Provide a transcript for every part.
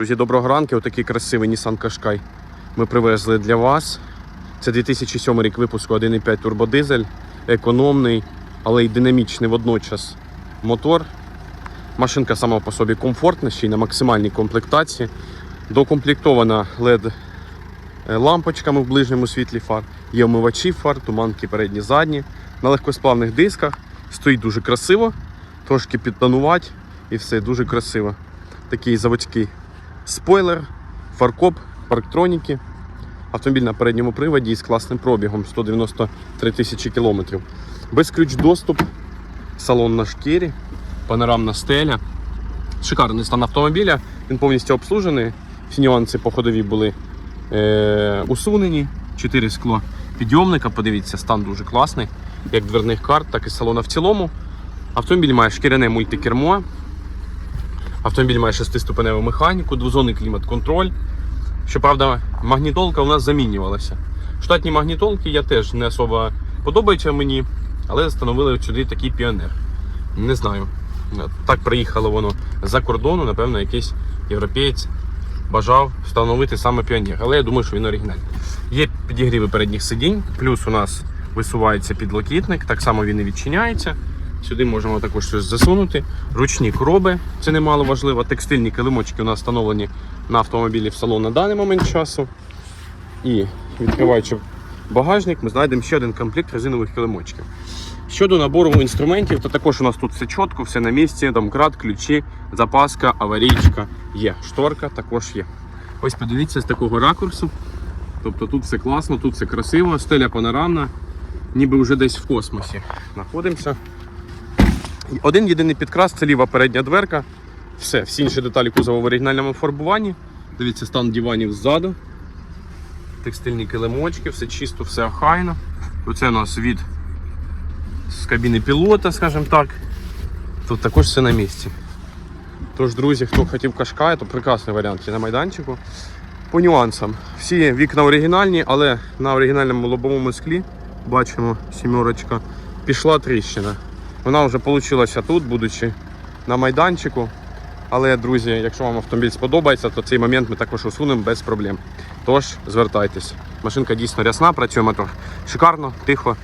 Друзі, доброго ранку. Отакий красивий Nissan Qashqai ми привезли для вас. Це 2007 рік випуску 1,5 турбодизель, економний, але й динамічний водночас мотор. Машинка сама по собі комфортна, ще й на максимальній комплектації. Докомплектована LED е, лампочками в ближньому світлі фар. Є омивачі фар, туманки передні, задні. На легкосплавних дисках. Стоїть дуже красиво, трошки підтонувати і все дуже красиво. Такий заводський спойлер, фаркоп, парктроніки. Автомобіль на передньому приводі із класним пробігом 193 тисячі кілометрів. Безключ доступ, салон на шкірі, панорамна стеля. Шикарний стан автомобіля. Він повністю обслужений. Всі нюанси по ходові були е- усунені. Чотири скло підйомника. Подивіться, стан дуже класний. Як дверних карт, так і салона в цілому. Автомобіль має шкіряне мультикермо. Автомобіль має шестиступеневу механіку, двозонний клімат-контроль. Щоправда, магнітолка у нас замінювалася. Штатні магнітолки я теж не особо подобаються мені, але встановили сюди такий піонер. Не знаю. Так приїхало воно за кордону, напевно, якийсь європієць бажав встановити саме піонер. Але я думаю, що він оригінальний. Є підігріви передніх сидінь, плюс у нас висувається підлокітник, так само він і відчиняється. Сюди можемо також щось засунути. Ручні кроби, це немало важливо. Текстильні килимочки у нас встановлені на автомобілі в салон на даний момент часу. І відкриваючи багажник, ми знайдемо ще один комплект резинових килимочків. Щодо набору інструментів, то також у нас тут все чітко, все на місці. Домкрат, ключі, запаска, аварійка є. Шторка також є. Ось подивіться з такого ракурсу. Тобто тут все класно, тут все красиво, стеля панорамна, ніби вже десь в космосі знаходимося. Один єдиний підкрас це ліва передня дверка. Все, всі інші деталі кузова в оригінальному фарбуванні. Дивіться, стан диванів ззаду. Текстильні килимочки, все чисто, все охайно. Оце у нас від з кабіни пілота, скажімо так. Тут також все на місці. Тож, друзі, хто хотів кашкай, то прекрасний варіант є на майданчику. По нюансам. Всі вікна оригінальні, але на оригінальному лобовому склі бачимо сімерочка, пішла тріщина. Вона вже вийшла тут, будучи на майданчику. Але, друзі, якщо вам автомобіль сподобається, то цей момент ми також усунемо без проблем. Тож звертайтесь. Машинка дійсно рясна, працює мотор шикарно, тихо,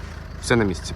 все на місці.